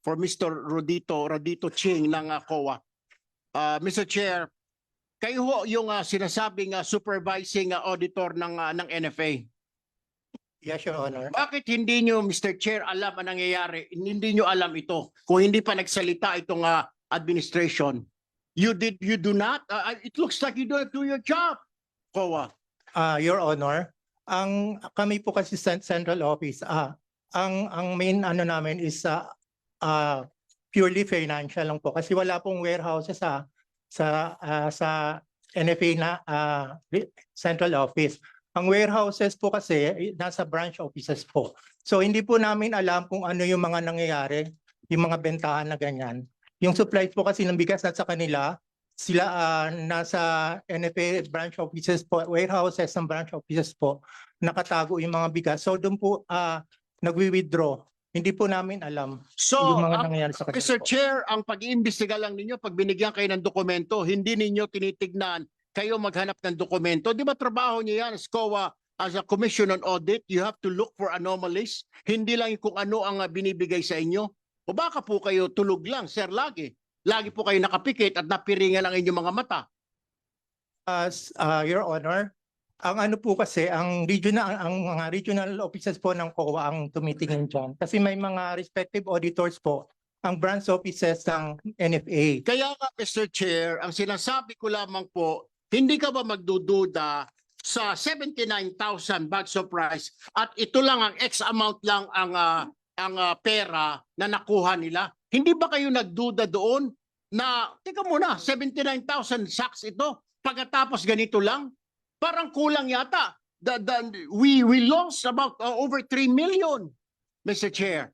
for Mr. Rodito, Rodito Ching ng uh, COA. Uh, Mr. Chair, kayo ho yung uh, sinasabing uh, supervising uh, auditor ng, uh, ng NFA. Yes, Your Honor. Bakit hindi nyo, Mr. Chair, alam ang nangyayari? Hindi nyo alam ito kung hindi pa nagsalita itong uh, administration. You did, you do not? Uh, it looks like you don't do your job, COA. Ah, Your Honor, ang kami po kasi sa central office, ah, ang ang main ano namin is sa ah, purely financial lang po kasi wala pong warehouses sa sa ah, sa NFA na re- central office. Ang warehouses po kasi eh, nasa branch offices po. So hindi po namin alam kung ano yung mga nangyayari, yung mga bentahan na ganyan. Yung supplies po kasi ng bigas nasa kanila, sila ah, nasa NFA branch offices po, warehouses ng branch offices po, nakatago yung mga bigas. So doon po ah, nagwi-withdraw. Hindi po namin alam So, yung mga ang- nangyayari sa kanila Mr. po. Chair, ang pag-iimbestiga lang ninyo, pag binigyan kayo ng dokumento, hindi ninyo tinitignan kayo maghanap ng dokumento. Di ba trabaho niyo yan, SCOA, as a commission on audit, you have to look for anomalies. Hindi lang kung ano ang ah, binibigay sa inyo. O baka po kayo tulog lang, sir, lagi. Lagi po kayo nakapikit at napiringan ang inyong mga mata. As ah, Your Honor, ang ano po kasi ang regional ang mga regional offices po ng COA ang tumitingin diyan kasi may mga respective auditors po ang branch offices ng NFA. Kaya nga, Mr. Chair, ang sinasabi ko lamang po, hindi ka ba magdududa sa 79,000 bags of rice at ito lang ang X amount lang ang ah, ang ah, pera na nakuha nila? Hindi ba kayo nagduda doon na, teka muna, 79,000 sacks ito, pagkatapos ganito lang? Parang kulang yata. The, the, we, we lost about ah, over 3 million, Mr. Chair.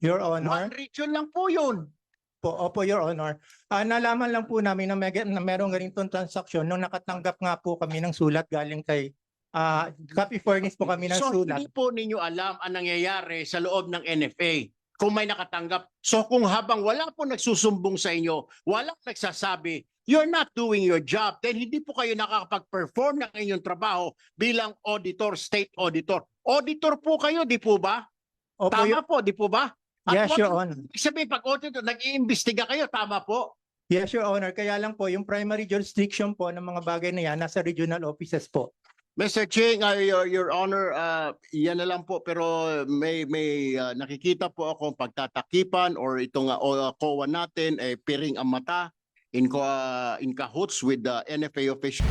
Your Honor. One region lang po yun. Po, opo, Your Honor. Ah, nalaman lang po namin na, may, na merong ganitong transaksyon nung nakatanggap nga po kami ng sulat galing kay ah copy furnace po kami ng So sulat. hindi po ninyo alam ang nangyayari sa loob ng NFA kung may nakatanggap. So kung habang wala po nagsusumbong sa inyo, walang nagsasabi, you're not doing your job, then hindi po kayo nakakapag-perform ng inyong trabaho bilang auditor, state auditor. Auditor po kayo, di po ba? Opo, Tama po, di po ba? At yes, Your Honor. sabihin, pag auditor, nag-iimbestiga kayo, tama po? Yes, Your Honor. Kaya lang po, yung primary jurisdiction po ng mga bagay na yan, nasa regional offices po. Mr. Ching, uh, your, your honor, uh, yan na lang po pero may may uh, nakikita po akong pagtatakipan or itong uh, o- COA natin eh piring ang mata in uh, in cahoots with the NFA official.